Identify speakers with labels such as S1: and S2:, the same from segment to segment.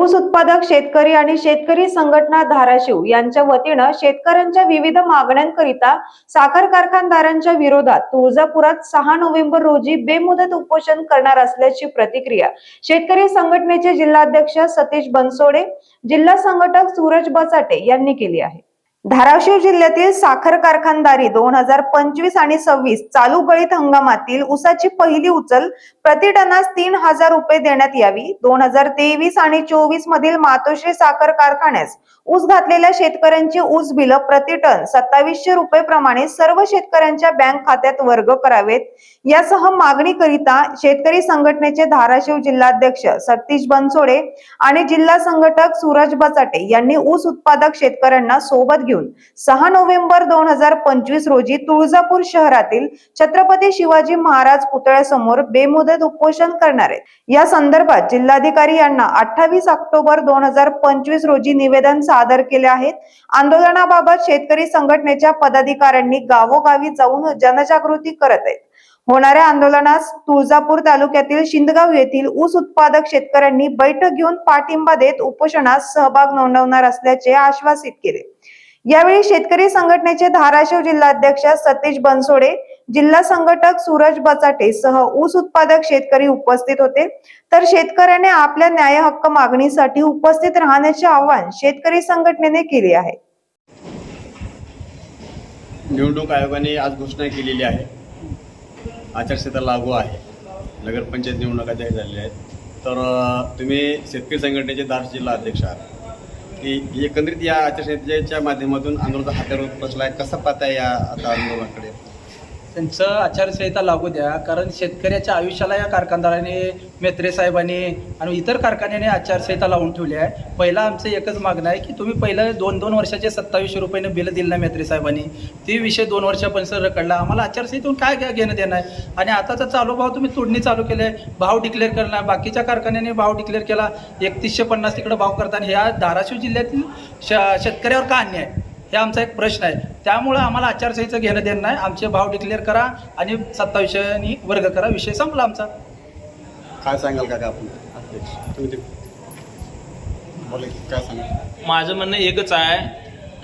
S1: ऊस उत्पादक शेतकरी आणि शेतकरी संघटना धाराशिव यांच्या वतीनं शेतकऱ्यांच्या विविध मागण्यांकरिता साखर कारखानदारांच्या विरोधात तुळजापुरात सहा नोव्हेंबर रोजी बेमुदत उपोषण करणार असल्याची प्रतिक्रिया शेतकरी संघटनेचे जिल्हाध्यक्ष सतीश बनसोडे जिल्हा संघटक सूरज बचाटे यांनी केली आहे. धाराशिव जिल्ह्यातील साखर कारखानदारी दोन हजार पंचवीस आणि सव्वीस चालू गळीत हंगामातील ऊसाची पहिली उचल प्रति टनास तीन हजार रुपये देण्यात यावी. दोन हजार तेवीस आणि चोवीस मधील मातोश्री साखर कारखान्यास ऊस घातलेल्या शेतकऱ्यांची ऊस बिल प्रति टन सत्तावीसशे रुपये प्रमाणे सर्व शेतकऱ्यांच्या बँक खात्यात वर्ग करावेत. यासह मागणी करिता शेतकरी संघटनेचे धाराशिव जिल्हाध्यक्ष सतीश बनसोडे आणि जिल्हा संघटक सूरज बचाटे यांनी ऊस उत्पादक शेतकऱ्यांना सोबत घेऊन सहा नोव्हेंबर दोन हजार पंचवीस रोजी तुळजापूर शहरातील छत्रपती शिवाजी महाराज पुतळ्यासमोर बेमुदत उपोषण करणार आहेत. या संदर्भात जिल्हाधिकारी यांना अठ्ठावीस ऑक्टोबर दोन हजार पंचवीस रोजी निवेदन सादर केले आहेत. आंदोलनाबाबत शेतकरी संघटनेच्या पदाधिकाऱ्यांनी गावोगावी जाऊन जनजागृती करत आहेत. होणाऱ्या आंदोलनास तुळजापूर तालुक्यातील शिंदगाव येथील ऊस उत्पादक शेतकऱ्यांनी बैठक घेऊन पाठिंबा देत उपोषणात सहभाग नोंदवणार असल्याचे आश्वासित केले. यावेळी शेतकरी संघटनेचे धाराशिव जिल्हाध्यक्ष सतीश बनसोडे जिल्हा संघटक सूरज बचाटे सह ऊस उत्पादक शेतकरी उपस्थित होते. तर शेतकऱ्याने आपल्या न्याय हक्क मागणीसाठी उपस्थित राहण्याचे आवाहन शेतकरी संघटनेने केले आहे.
S2: निवडणूक आयोगाने आज घोषणा केलेली आहे. आचारसंहिता लागू आहे. नगरपंचायत निवडणुका जाहीर झालेल्या आहेत. तर तुम्ही शेतकरी संघटनेचे दार जिल्हा अध्यक्ष आहात. की एकंदरीत या आचारसंहितेच्या माध्यमातून आंदोलनाचा हातावर बसला आहे कसं पाहता या आता आंदोलनाकडे
S3: त्यांचं आचारसंहिता लागू द्या कारण शेतकऱ्याच्या आयुष्याला या कारखानदाराने मेत्रे साहेबांनी आणि इतर कारखान्याने आचारसंहिता लावून ठेवली आहे. पहिला आमचं एकच मागणं आहे की तुम्ही पहिलं दोन दोन वर्षाचे सत्तावीसशे रुपयानं बिल दिलं नाही मेत्रे साहेबांनी. ती विषय दोन वर्षापर्यंत रखडला. आम्हाला आचारसंहितेतून काय घ्या घेणं देणं आहे आणि आताचा चालू भाव तुम्ही तोडणी चालू केले भाव डिक्लेअर करणार बाकीच्या कारखान्याने भाव डिक्लेअर केला. एकतीसशे पन्नास तिकडं भाव करताना. ह्या धाराशिव जिल्ह्यातील श शेतकऱ्यावर का अन्याय? आहे? हे आमचा एक प्रश्न आहे. त्यामुळं आम्हाला आचारसंहितेचं घेणं देणं नाही. आमचे भाव डिक्लेअर करा आणि सत्तावीसशेनी वर्ग करा. विषय संपला आमचा.
S2: काय सांगाल का आपण? अध्यक्ष तुम्ही ते बोला की, काय सांगाल?
S4: माझं म्हणणं एकच आहे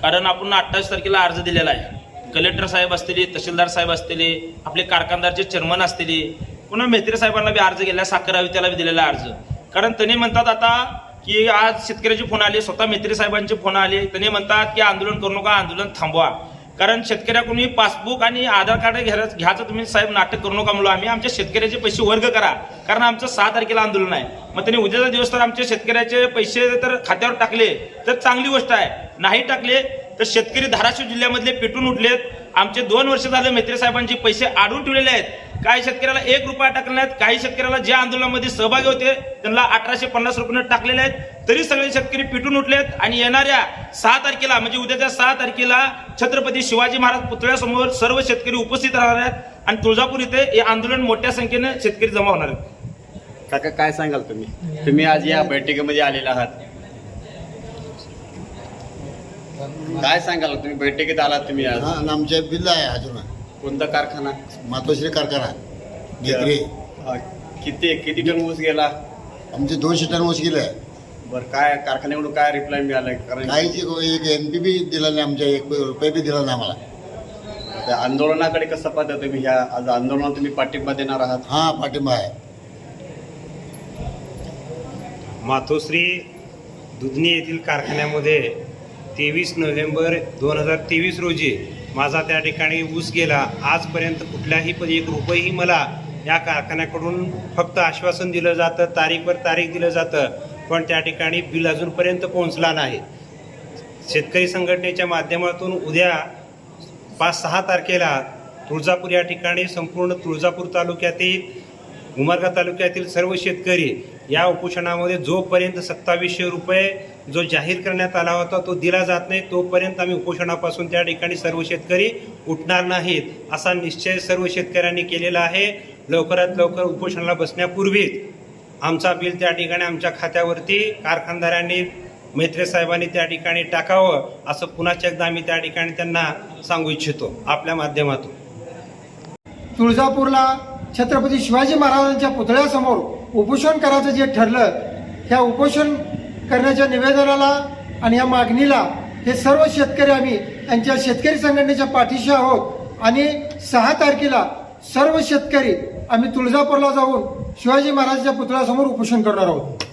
S4: कारण आपण अठ्ठावीस तारखेला अर्ज दिलेला आहे. कलेक्टर साहेब असतील तहसीलदार साहेब असतील आपले कारखानदारचे चेअरमन असतील पुन्हा मेत्रे साहेबांना बी अर्ज गेला साखर आयुक्ताला बी दिलेला अर्ज. कारण त्यांनी म्हणतात आता की आज शेतकऱ्याचे फोन आले स्वतः मेत्रे साहेबांचे फोन आले. त्यांनी म्हणतात की आंदोलन करू नका आंदोलन थांबवा. कारण शेतकऱ्याकडून पासबुक आणि आधार कार्ड घ्यायचं घ्यायचं तुम्ही साहेब नाटक करू नका म्हणून आम्ही आमच्या शेतकऱ्याचे पैसे वर्ग करा. कारण आमचं सहा तारखेला आंदोलन आहे. मग त्यांनी उद्याचा दिवस तर आमच्या शेतकऱ्याचे पैसे तर खात्यावर टाकले तर चांगली गोष्ट आहे. नाही टाकले तर शेतकरी धाराशिव जिल्ह्यामधले पेटून उठलेत. आमचे दोन वर्ष झाले मेत्रे साहेबांचे पैसे आडून ठेवलेले आहेत. काही शेतकऱ्याला एक रुपया टाकले आहेत काही शेतकऱ्याला ज्या आंदोलनामध्ये सहभागी होते त्यांना अठराशे पन्नास रुपये टाकलेले आहेत. तरी सगळे शेतकरी पिटून उठलेत आणि येणाऱ्या सहा तारखेला म्हणजे उद्याच्या सहा तारखेला छत्रपती शिवाजी महाराज पुतळ्यासमोर सर्व शेतकरी उपस्थित राहणार आहेत आणि तुळजापूर इथे हे आंदोलन मोठ्या संख्येने शेतकरी जमा होणार आहेत.
S2: काका काय सांगाल तुम्ही? तुम्ही आज या बैठकीमध्ये आलेला आहात. काय सांगाल? तुम्ही बैठकीत आलात तुम्ही आज.
S5: हा आणि आमच्या बिल आहे अजून.
S2: कोणता कारखाना?
S5: मातोश्री कारखाना.
S2: किती किती टन ऊस गेला?
S5: आमचे दोनशे टन ऊस गेले.
S2: बरं काय कारखान्याकडून काय रिप्लाय मिळालाय कारण
S5: काहीच एक- एक एन पी बी दिला नाही आमच्या एक रुपये बी दिला नाही आम्हाला.
S2: त्या आंदोलनाकडे कसं पाहता तुम्ही? ह्या आज आंदोलनात तुम्ही पाठिंबा देणार आहात?
S5: हा पाठिंबा आहे.
S6: मातोश्री दुधनी येथील कारखान्यामध्ये तेवीस नोव्हेंबर दोन हजार तेवीस रोजी माझा त्या ठिकाणी ऊस गेला. आजपर्यंत कुठल्याही पण एक रुपयेही मला या कारखान्याकडून फक्त आश्वासन दिलं जातं तारीखवर तारीख दिलं जातं पण त्या ठिकाणी बिल अजूनपर्यंत पोहोचला नाही. शेतकरी संघटनेच्या माध्यमातून उद्या पाच सहा तारखेला तुळजापूर या ठिकाणी संपूर्ण तुळजापूर तालुक्यातील उमरगा तालुक्यातील सर्व शेतकरी या उपोषणामध्ये जोपर्यंत सत्तावीसशे रुपये जो जाहीर करण्यात आला होता तो दिला जात नाही. तोपर्यंत आम्ही उपोषणापासून त्या ठिकाणी सर्व शेतकरी उठणार नाहीत असा निश्चय सर्व शेतकऱ्यांनी केलेला आहे. लवकरात लवकर उपोषणाला बसण्यापूर्वीच आमचा बिल त्या ठिकाणी आमच्या खात्यावरती कारखानदारांनी मैत्रे साहेबांनी त्या ठिकाणी टाकावं असं पुन्हा एकदा आम्ही त्या ठिकाणी त्यांना सांगू इच्छितो आपल्या माध्यमातून.
S7: तुळजापूरला छत्रपती शिवाजी महाराजांच्या पुतळ्यासमोर उपोषण करायचं जे ठरलं ह्या उपोषण करण्याच्या निवेदनाला आणि या मागणीला हे सर्व शेतकरी आम्ही यांच्या शेतकरी संघटनेच्या पाठीशी आहोत. आणि सहा तारखेला सर्व शेतकरी आम्ही तुळजापूरला जाऊन शिवाजी महाराजांच्या पुतळ्यासमोर उपोषण करणार आहोत.